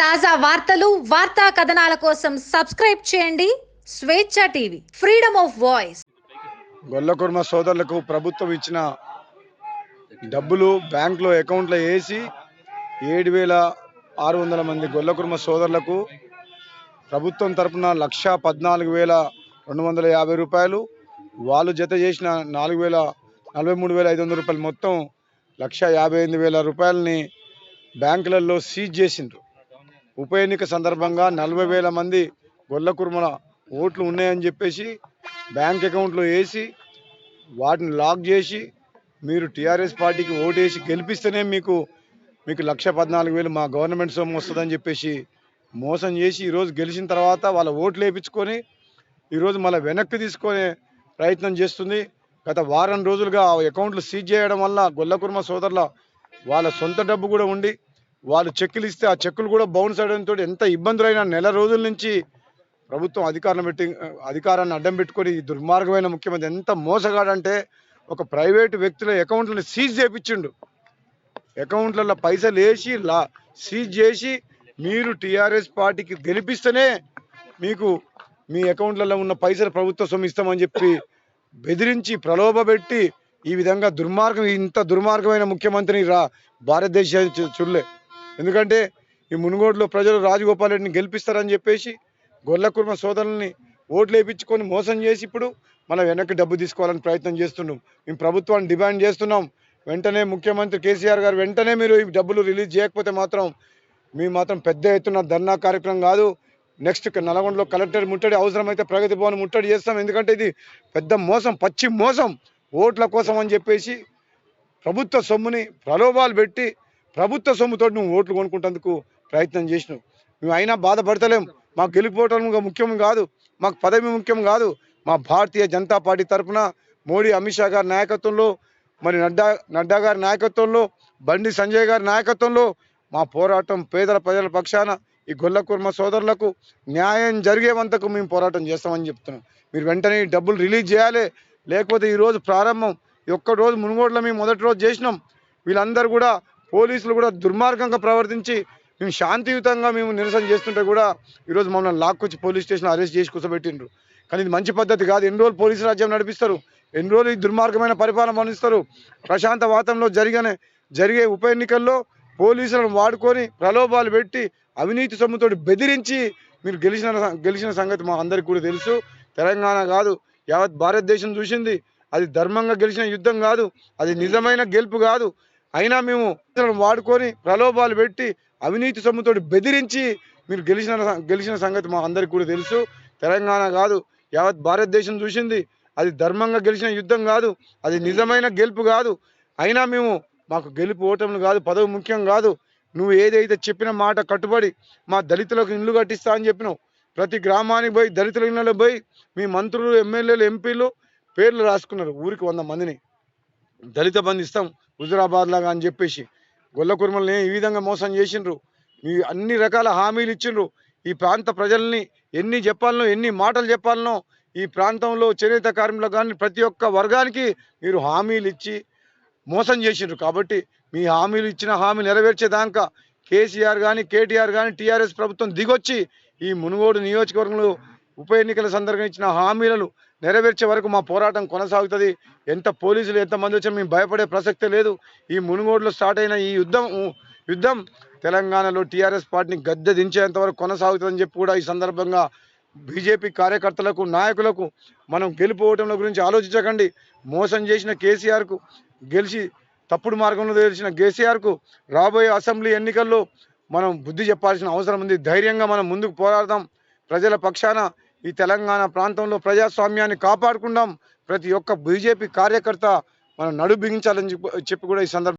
తాజా వార్తలు వార్తా కథనాల కోసం సబ్స్క్రైబ్ చేయండి. Swechha TV freedom of voice. Golla Kurma సోదరులకు ప్రభుత్వం ఇచ్చిన డబ్బులు బ్యాంకులో అకౌంట్లో వేసి ఏడు వేల ఆరు వందల మంది గొల్లకుర్మ సోదరులకు ప్రభుత్వం తరపున లక్ష పద్నాలుగు వేల రెండు వందల యాభై రూపాయలు వాళ్ళు జత చేసిన నాలుగు వేల నలభై మూడు వేల ఐదు వందల రూపాయలు మొత్తం లక్ష యాభై ఎనిమిది వేల రూపాయలని బ్యాంకులలో సీజ్ చేసిండ్రు. ఉప ఎన్నిక సందర్భంగా నలభై వేల మంది గొల్ల కుర్మల ఓట్లు ఉన్నాయని చెప్పేసి బ్యాంక్ అకౌంట్లో వేసి వాటిని లాక్ చేసి మీరు టీఆర్ఎస్ పార్టీకి ఓటేసి గెలిపిస్తేనే మీకు మీకు లక్ష పద్నాలుగు వేలు మా గవర్నమెంట్ సొమ్ము వస్తుందని చెప్పేసి మోసం చేసి ఈరోజు గెలిచిన తర్వాత వాళ్ళ ఓట్లు వేయించుకొని ఈరోజు మళ్ళీ వెనక్కి తీసుకునే ప్రయత్నం చేస్తుంది. గత వారం రోజులుగా ఆ అకౌంట్లు సీజ్ చేయడం వల్ల గొల్లకుర్మ సోదరుల వాళ్ళ సొంత డబ్బు కూడా ఉండి వాళ్ళు చెక్కులు ఇస్తే ఆ చెక్కులు కూడా బౌన్స్ అవడంతో ఎంత ఇబ్బందులైనా నెల రోజుల నుంచి ప్రభుత్వం అధికారం పెట్టి అధికారాన్ని అడ్డం పెట్టుకొని ఈ దుర్మార్గమైన ముఖ్యమంత్రి ఎంత మోసగాడంటే ఒక ప్రైవేటు వ్యక్తుల అకౌంట్లను సీజ్ చేపించిండు. అకౌంట్లలో పైసలు వేసి లా సీజ్ చేసి మీరు టీఆర్ఎస్ పార్టీకి గెలిపిస్తేనే మీకు మీ అకౌంట్లలో ఉన్న పైసలు ప్రభుత్వ సొమ్ము ఇస్తామని చెప్పి బెదిరించి ప్రలోభపెట్టి ఈ విధంగా దుర్మార్గం ఇంత దుర్మార్గమైన ముఖ్యమంత్రిని రా భారతదేశ చూడలే. ఎందుకంటే ఈ మునుగోడులో ప్రజలు రాజగోపాల్ రెడ్డిని గెలిపిస్తారని చెప్పేసి గొల్లకుర్మ సోదరుల్ని ఓట్లు వేయించుకొని మోసం చేసి ఇప్పుడు మన వెనక్కి డబ్బు తీసుకోవాలని ప్రయత్నం చేస్తున్నాం. మేము ప్రభుత్వాన్ని డిమాండ్ చేస్తున్నాం. వెంటనే ముఖ్యమంత్రి కేసీఆర్ గారు వెంటనే మీరు ఈ డబ్బులు రిలీజ్ చేయకపోతే మాత్రం మేము మాత్రం పెద్ద ఎత్తున ధర్నా కార్యక్రమం కాదు. నెక్స్ట్ నల్గొండలో కలెక్టర్ ముట్టడి అవసరమైతే ప్రగతి భవన్ ముట్టడి చేస్తాం. ఎందుకంటే ఇది పెద్ద మోసం పచ్చి మోసం ఓట్ల కోసం అని చెప్పేసి ప్రభుత్వ సొమ్ముని ప్రలోభాలు పెట్టి ప్రభుత్వ సొమ్ముతో నువ్వు ఓట్లు కొనుక్కుంటందుకు ప్రయత్నం చేసినావు. మేము అయినా బాధపడతలేం. మాకు గెలిపోవటం ముఖ్యం కాదు. మాకు పదవి ముఖ్యం కాదు. మా భారతీయ జనతా పార్టీ తరఫున మోడీ అమిత్ షా గారి నాయకత్వంలో మరి నడ్డా నడ్డా గారి నాయకత్వంలో బండి సంజయ్ గారి నాయకత్వంలో మా పోరాటం పేదల ప్రజల పక్షాన ఈ గొల్ల కుర్మ సోదరులకు న్యాయం జరిగేవంతకు మేము పోరాటం చేస్తామని చెప్తున్నాం. మీరు వెంటనే డబ్బులు రిలీజ్ చేయాలి. లేకపోతే ఈరోజు ప్రారంభం. ఒక్కరోజు ఒక్క రోజు మునుగోడులో మేము మొదటి రోజు చేసినాం. వీళ్ళందరూ కూడా పోలీసులు కూడా దుర్మార్గంగా ప్రవర్తించి మేము శాంతియుతంగా మేము నిరసన చేస్తుంటే కూడా ఈరోజు మమ్మల్ని లాక్కొచ్చి పోలీస్ స్టేషన్ అరెస్ట్ చేసి కూర్చోబెట్టిండ్రు. కానీ ఇది మంచి పద్ధతి కాదు. ఎన్ని రోజులు పోలీసు రాజ్యం నడిపిస్తారు? ఎన్ని రోజులు ఈ దుర్మార్గమైన పరిపాలన అందిస్తారు ప్రశాంత వాతంలో జరిగిన జరిగే ఉప ఎన్నికల్లో పోలీసులను వాడుకొని ప్రలోభాలు పెట్టి అవినీతి సొమ్ముతో బెదిరించి మీరు గెలిచిన గెలిచిన సంగతి మా అందరికీ కూడా తెలుసు. తెలంగాణ కాదు యావత్ భారతదేశం చూసింది. అది ధర్మంగా గెలిచిన యుద్ధం కాదు. అది నిజమైన గెలుపు కాదు. అయినా మేము వాడుకొని ప్రలోభాలు పెట్టి అవినీతి సొమ్ముతో బెదిరించి మీరు గెలిచిన గెలిచిన సంగతి మా అందరికీ కూడా తెలుసు. తెలంగాణ కాదు యావత్ భారతదేశం చూసింది. అది ధర్మంగా గెలిచిన యుద్ధం కాదు అది నిజమైన గెలుపు కాదు. అయినా మేము మాకు గెలుపు ఓటములు కాదు పదవి ముఖ్యం కాదు. నువ్వు ఏదైతే చెప్పిన మాట కట్టుబడి మా దళితులకు ఇల్లు కట్టిస్తా అని చెప్పినావు ప్రతి గ్రామానికి పోయి దళితుల ఇళ్ళలో పోయి మీ మంత్రులు ఎమ్మెల్యేలు ఎంపీలు పేర్లు రాసుకున్నారు ఊరికి వంద మందిని. దళిత బంధు ఇస్తాం హుజురాబాద్ లాగా అని చెప్పేసి. గొల్లకుర్మల్ని ఈ విధంగా మోసం చేసిండ్రు? మీ అన్ని రకాల హామీలు ఇచ్చిండ్రు. ఈ ప్రాంత ప్రజల్ని ఎన్ని చెప్పాలనో ఎన్ని మాటలు చెప్పాలనో ఈ ప్రాంతంలో చేనేత కార్మికులకు కానీ ప్రతి ఒక్క వర్గానికి మీరు హామీలు ఇచ్చి మోసం చేసిండ్రు. కాబట్టి మీ హామీలు ఇచ్చిన హామీ నెరవేర్చేదాకా కేసీఆర్ కానీ కేటీఆర్ కానీ టీఆర్ఎస్ ప్రభుత్వం దిగొచ్చి ఈ మునుగోడు నియోజకవర్గంలో ఉప ఎన్నికల సందర్భంగా ఇచ్చిన హామీలను నెరవేర్చే వరకు మా పోరాటం కొనసాగుతుంది. ఎంత పోలీసులు ఎంతమంది వచ్చినా మేము భయపడే ప్రసక్తే లేదు. ఈ మునుగోడులో స్టార్ట్ అయిన ఈ యుద్ధం యుద్ధం తెలంగాణలో టీఆర్ఎస్ పార్టీని గద్దె దించేంత వరకు కొనసాగుతుందని చెప్పి కూడా ఈ సందర్భంగా బీజేపీ కార్యకర్తలకు నాయకులకు మనం గెలుపోవటంల గురించి ఆలోచించకండి. మోసం చేసిన కేసీఆర్కు గెలిచి తప్పుడు మార్గంలో తెలిసిన కేసీఆర్కు రాబోయే అసెంబ్లీ ఎన్నికల్లో మనం బుద్ధి చెప్పాల్సిన అవసరం ఉంది. ధైర్యంగా మనం ముందుకు పోరాడదాం. ప్రజల పక్షాన ఈ తెలంగాణ ప్రాంతంలో ప్రజాస్వామ్యాన్ని కాపాడుకుందాం. ప్రతి ఒక్క బీజేపీ కార్యకర్త మనం నడు బిగించాలని చెప్పి కూడా ఈ సందర్భం